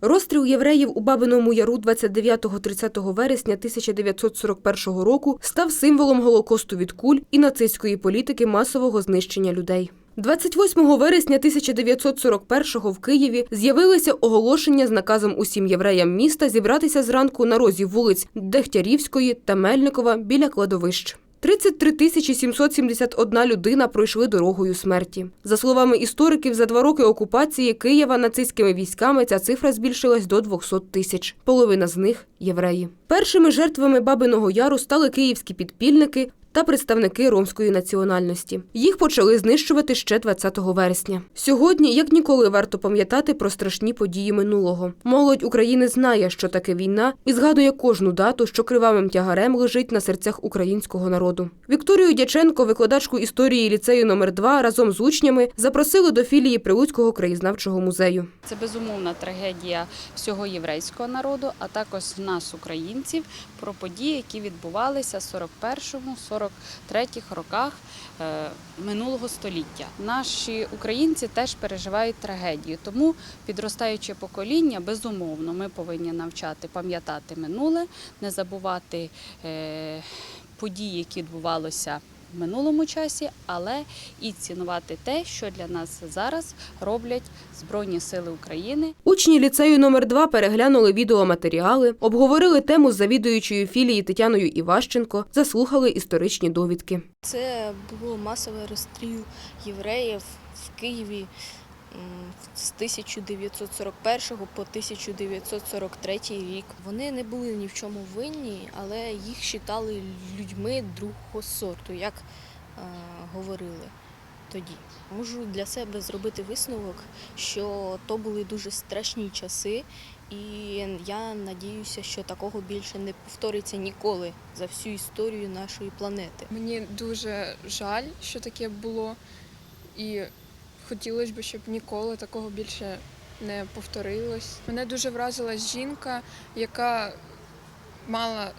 Розстріл євреїв у Бабиному Яру 29-30 вересня 1941 року став символом Голокосту від куль і нацистської політики масового знищення людей. 28 вересня 1941-го в Києві з'явилося оголошення з наказом усім євреям міста зібратися зранку на розі вулиць Дегтярівської та Мельникова біля кладовищ. 33 тисячі 771 людина пройшли дорогою смерті. За словами істориків, за два роки окупації Києва нацистськими військами ця цифра збільшилась до 200 тисяч. Половина з них євреї. Першими жертвами Бабиного Яру стали київські підпільники та представники ромської національності. Їх почали знищувати ще 20 вересня. Сьогодні, як ніколи, варто пам'ятати про страшні події минулого. Молодь України знає, що таке війна, і згадує кожну дату, що кривавим тягарем лежить на серцях українського народу. Вікторію Дяченко, викладачку історії ліцею номер 2 разом з учнями запросили до філії Прилуцького краєзнавчого музею. Це безумовна трагедія всього єврейського народу, а також нас, українців, про події, які відбувалися 41 41 43-х роках е, минулого століття. Наші українці теж переживають трагедію, тому підростаюче покоління безумовно ми повинні навчати пам'ятати минуле, не забувати е, події, які відбувалися в минулому часі, але і цінувати те, що для нас зараз роблять Збройні Сили України. Учні ліцею номер 2 переглянули відеоматеріали, обговорили тему з завідуючою філії Тетяною Іващенко, заслухали історичні довідки. Це було масове розстріл євреїв в Києві з 1941 по 1943 рік. Вони не були ні в чому винні, але їх вважали людьми другого сорту, як е, говорили тоді. Можу для себе зробити висновок, що то були дуже страшні часи, і я надіюся, що такого більше не повториться ніколи за всю історію нашої планети. Мені дуже жаль, що таке було, і хотілося б, щоб ніколи такого більше не повторилось. Мене дуже вразила жінка, яка мала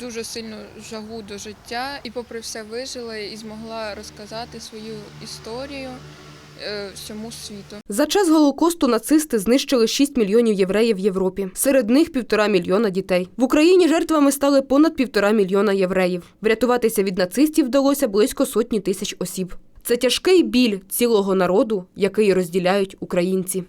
дуже сильну жагу до життя і, попри все, вижила і змогла розказати свою історію е, всьому світу. За час Голокосту нацисти знищили 6 мільйонів євреїв в Європі. Серед них півтора мільйона дітей. В Україні жертвами стали понад півтора мільйона євреїв. Врятуватися від нацистів вдалося близько сотні тисяч осіб. Це тяжкий біль цілого народу, який розділяють українці.